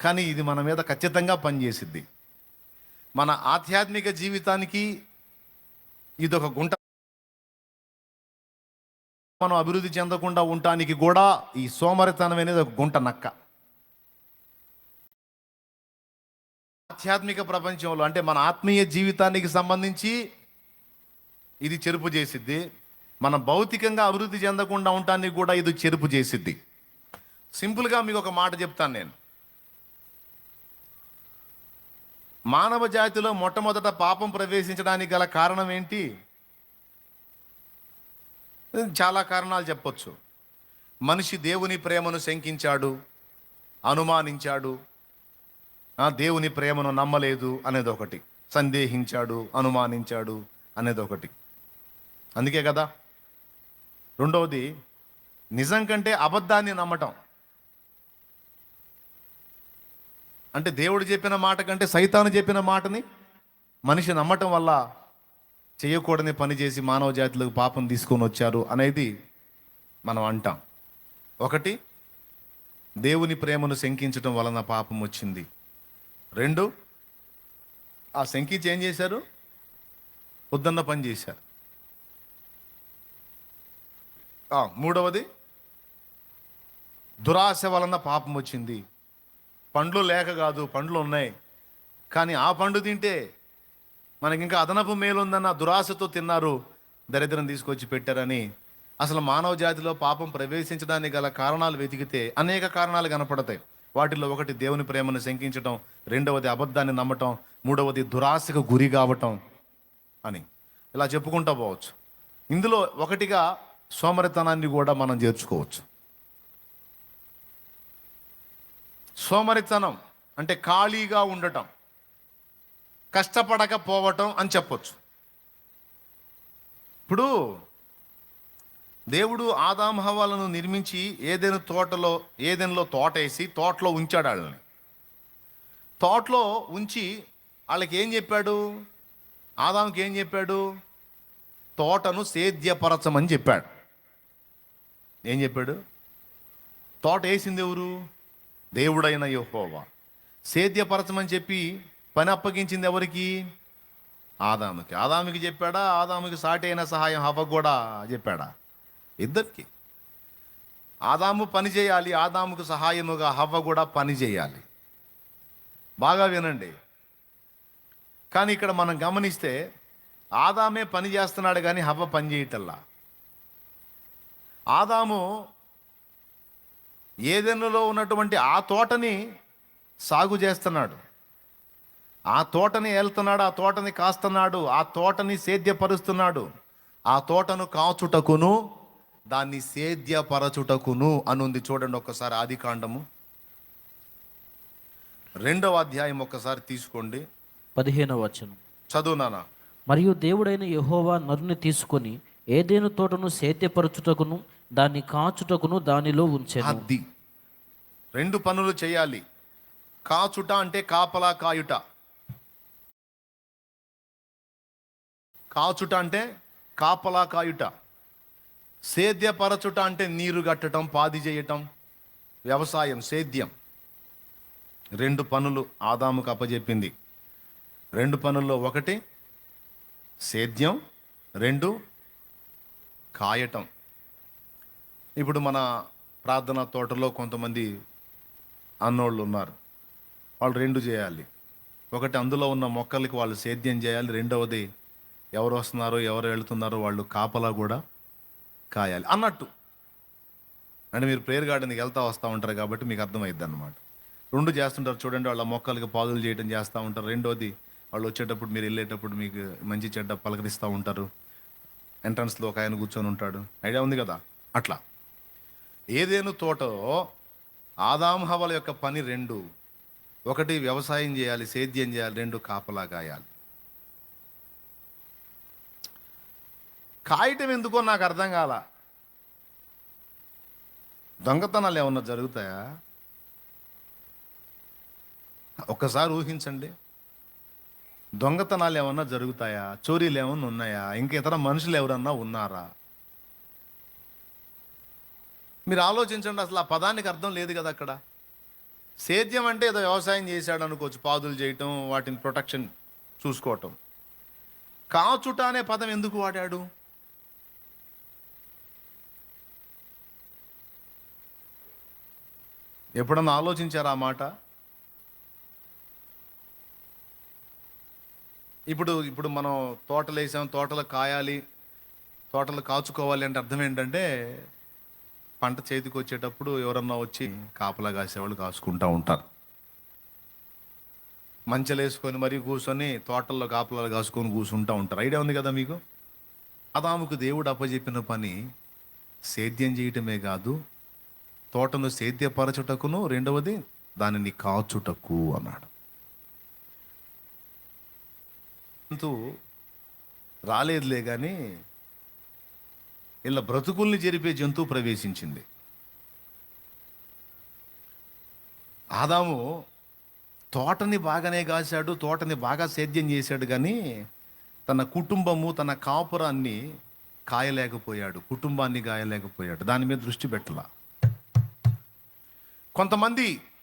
కానీ ఇది మన మీద ఖచ్చితంగా పనిచేసిద్ది. మన ఆధ్యాత్మిక జీవితానికి ఇది ఒక గుంట. మనం అభివృద్ధి చెందకుండా ఉండటానికి కూడా ఈ సోమరితనం అనేది ఒక గుంట నక్క. ఆధ్యాత్మిక ప్రపంచంలో అంటే మన ఆత్మీయ జీవితానికి సంబంధించి ఇది చెరుపు చేసిద్ది. మన భౌతికంగా అభివృద్ధి చెందకుండా ఉండటానికి కూడా ఇది చెరుపు చేసిద్ది. సింపుల్గా మీకు ఒక మాట చెప్తాను నేను. మానవ జాతిలో మొట్టమొదట పాపం ప్రవేశించడానికి గల కారణం ఏంటి? చాలా కారణాలు చెప్పొచ్చు. మనిషి దేవుని ప్రేమను శంకించాడు అనుమానించాడు దేవుని ప్రేమను నమ్మలేదు అనేది ఒకటి సందేహించాడు అనుమానించాడు అనేది ఒకటి అందుకే కదా. రెండవది నిజం కంటే అబద్ధాన్ని నమ్మటం. అంటే దేవుడు చెప్పిన మాట కంటే సైతాను చెప్పిన మాటని మనిషి నమ్మటం వల్ల చేయకూడని పని చేసి మానవ జాతిలోకి పాపం తీసుకొని వచ్చారు అనేది మనం అంటాం. ఒకటి దేవుని ప్రేమను శంకించటం వలన పాపం వచ్చింది. రెండు ఆ శంకించి ఏం చేశారు? వద్దన్న పని చేశారు. మూడవది దురాశ వలన పాపం వచ్చింది. పండ్లు లేక కాదు పండ్లు ఉన్నాయి. కానీ ఆ పండు తింటే మనకి ఇంకా అదనపు మేలు ఉందన్న దురాశతో తిన్నారు దరిద్రం తీసుకొచ్చి పెట్టారని. అసలు మానవ జాతిలో పాపం ప్రవేశించడానికి గల కారణాలు వెతికితే అనేక కారణాలు కనపడతాయి. వాటిలో ఒకటి దేవుని ప్రేమను శంకించటం రెండవది అబద్ధాన్ని నమ్మటం మూడవది దురాశకు గురి కావటం అని. ఇలా చెప్పుకుంటూ పోవచ్చు. ఇందులో ఒకటిగా సోమరితనాన్ని కూడా మనం చేర్చుకోవచ్చు. సోమరితనం అంటే ఖాళీగా ఉండటం కష్టపడకపోవటం అని చెప్పొచ్చు. ఇప్పుడు దేవుడు ఆదామహవాలను నిర్మించి ఏదైనా తోటలో ఏదైనాలో తోట వేసి తోటలో ఉంచాడు వాళ్ళని. తోటలో ఉంచి వాళ్ళకి ఏం చెప్పాడు? ఆదాంకి ఏం చెప్పాడు? తోటను సేద్యపరచమని చెప్పాడు. ఏం చెప్పాడు? తోట వేసింది ఎవరు? దేవుడైన యహోవా. సేద్యపరచమని చెప్పి పని అప్పగించింది ఎవరికి? ఆదాముకి. ఆదాముకి చెప్పాడా? ఆదాముకి సాటి అయిన సహాయం హవ్వ కూడా చెప్పాడా? ఇద్దరికి. ఆదాము పని చేయాలి ఆదాముకు సహాయముగా హవ్వ కూడా పని చేయాలి. బాగా వినండి. కానీ ఇక్కడ మనం గమనిస్తే ఆదామే పని చేస్తున్నాడు కానీ హవ్వ పని చేయటల్లా. ఆదాము ఏదెన్నులో ఉన్నటువంటి ఆ తోటని సాగు చేస్తున్నాడు. ఆ తోటని ఏళ్తున్నాడు ఆ తోటని కాస్తున్నాడు ఆ తోటని సేద్యపరుస్తున్నాడు. ఆ తోటను కాచుటకును దాన్ని సేద్యపరచుటకును అనుంది చూడండి ఒక్కసారి ఆది కాండము. రెండవ అధ్యాయం ఒక్కసారి తీసుకోండి. పదిహేనవ వచనం. చదువు మరియు దేవుడైన యెహోవా నరుని తీసుకొని ఏదేను తోటను సేద్యపరచుటకును దాన్ని కాచుటకును దానిలో ఉంచే అద్ది రెండు పనులు చేయాలి. కాచుట అంటే కాపలా కాయుట. కాచుట అంటే కాపలా కాయుట. సేద్యపరచుట అంటే నీరు కట్టడం పాది చేయటం వ్యవసాయం సేద్యం. రెండు పనులు ఆదాముకు అప్పజెప్పింది. రెండు పనుల్లో ఒకటి సేద్యం రెండు కాయటం. ఇప్పుడు మన ప్రార్థన తోటలో కొంతమంది అన్నోళ్ళు ఉన్నారు. వాళ్ళు రెండు చేయాలి. ఒకటి అందులో ఉన్న మొక్కలకి వాళ్ళు సేద్యం చేయాలి. రెండవది ఎవరు వస్తున్నారో ఎవరు వెళుతున్నారో వాళ్ళు కాపలా కూడా కాయాలి. అన్నట్టు. అంటే మీరు ప్రేయర్ గార్డెన్కి వెళ్తా వస్తూ ఉంటారు కాబట్టి మీకు అర్థమైద్ది అనమాట రెండు చేస్తుంటారు చూడండి వాళ్ళ మొక్కలకి పాదులు చేయడం చేస్తూ ఉంటారు. రెండోది వాళ్ళు వచ్చేటప్పుడు మీరు వెళ్ళేటప్పుడు మీకు మంచి చెడ్డ పలకరిస్తూ ఉంటారు. ఎంట్రన్స్లో ఒక ఆయన కూర్చొని ఉంటాడు. ఐడియా ఉంది కదా? అట్లా. ఏదేను తోటలో ఆదాం హవల యొక్క పని రెండు. ఒకటి వ్యవసాయం చేయాలి సేద్యం చేయాలి రెండు కాపలా కాయాలి కాయటం ఎందుకో నాకు అర్థం కాల. దొంగతనాలు ఏమన్నా జరుగుతాయా? ఒక్కసారి ఊహించండి. దొంగతనాలు ఏమన్నా జరుగుతాయా? చోరీలు ఏమన్నా ఉన్నాయా? ఇంక ఇతర మనుషులు ఎవరన్నా ఉన్నారా? మీరు ఆలోచించండి అసలు ఆ పదానికి అర్థం లేదు కదా అక్కడ. సేద్యం అంటే ఏదో వ్యవసాయం చేశాడు అనుకోవచ్చు పాదులు చేయటం వాటిని ప్రొటెక్షన్ చూసుకోవటం. కాచుట అనే పదం ఎందుకు వాడాడు? ఎప్పుడన్నా ఆలోచించారా ఆ మాట? ఇప్పుడు ఇప్పుడు మనం తోటలు వేసాం తోటలు కాయాలి తోటలు కాచుకోవాలి అంటే అర్థం ఏంటంటే పంట చేతికి వచ్చేటప్పుడు ఎవరన్నా వచ్చి కాపలా కాసేవాళ్ళు కాసుకుంటూ ఉంటారు. మంచలు వేసుకొని మరీ కూర్చొని తోటల్లో కాపలాలు కాసుకొని కూర్చుంటూ ఉంటారు. ఐడియా ఉంది కదా మీకు? అదాముకు దేవుడు అప్పచెప్పిన పని సేద్యం చేయటమే కాదు తోటను సేద్యపరచుటకును రెండవది దానిని కాచుటకు అన్నాడు. అంతూ రాలేదులే కానీ ఇలా బ్రతుకుల్ని జరిపే జంతువు ప్రవేశించింది. ఆదాము తోటని బాగానే కాశాడు తోటని బాగా సేద్యం చేశాడు కానీ తన కుటుంబము తన కాపురాన్ని కాయలేకపోయాడు కుటుంబాన్ని కాయలేకపోయాడు. దాని మీద దృష్టి పెట్టలా. కొంతమంది